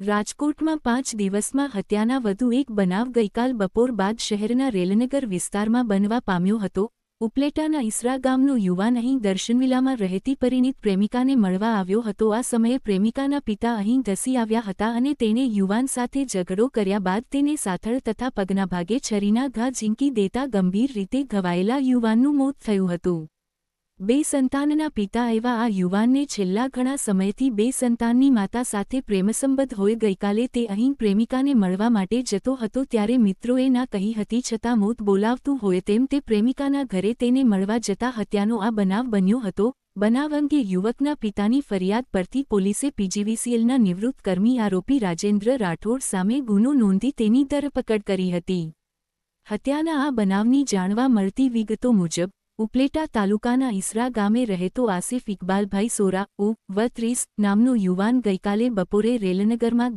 રાજકોટમાં પાંચ દિવસમાં હત્યાના વધુ એક બનાવ ગઈકાલ બપોર બાદ શહેરના રેલનગર વિસ્તારમાં બનવા પામ્યો હતો. ઉપલેટાના ઈસરા ગામનો યુવાન અહીં દર્શનવિલામાં રહેતી પરિણીત પ્રેમિકાને મળવા આવ્યો હતો. આ સમયે પ્રેમિકાના પિતા અહીં ધસી આવ્યા હતા અને તેણે યુવાન સાથે ઝઘડો કર્યા બાદ તેને સાથળ તથા પગના ભાગે છરીના ઘા ઝીંકી દેતા ગંભીર રીતે ઘવાયેલા યુવાનનું મોત થયું હતું. બે સંતાનના પિતા એવા આ યુવાનને છેલ્લા ઘણા સમયથી બે સંતાનની માતા સાથે પ્રેમસંબંધ હોય ગઈકાલે તે અહીં પ્રેમિકાને મળવા માટે જતો હતો ત્યારે મિત્રોએ ના કહી હતી છતાં મોત બોલાવતું હોય તેમ તે પ્રેમિકાના ઘરે તેને મળવા જતા હત્યાનો આ બનાવ બન્યો હતો. બનાવ અંગે યુવકના પિતાની ફરિયાદ પરથી પોલીસે પીજીવીસીએલના નિવૃત્ત કર્મી આરોપી રાજેન્દ્ર રાઠોડ સામે ગુનો નોંધી તેની ધરપકડ કરી હતી. હત્યાના આ બનાવની જાણવા મળતી વિગતો મુજબ ઉપલેટા તાલુકાના ઈસરા ગામે રહેતો આસિફ ઇકબાલભાઈ સોરા ઉ, વ ત્રીસ, નામનો યુવાન ગઈકાલે બપોરે રેલનગરમાં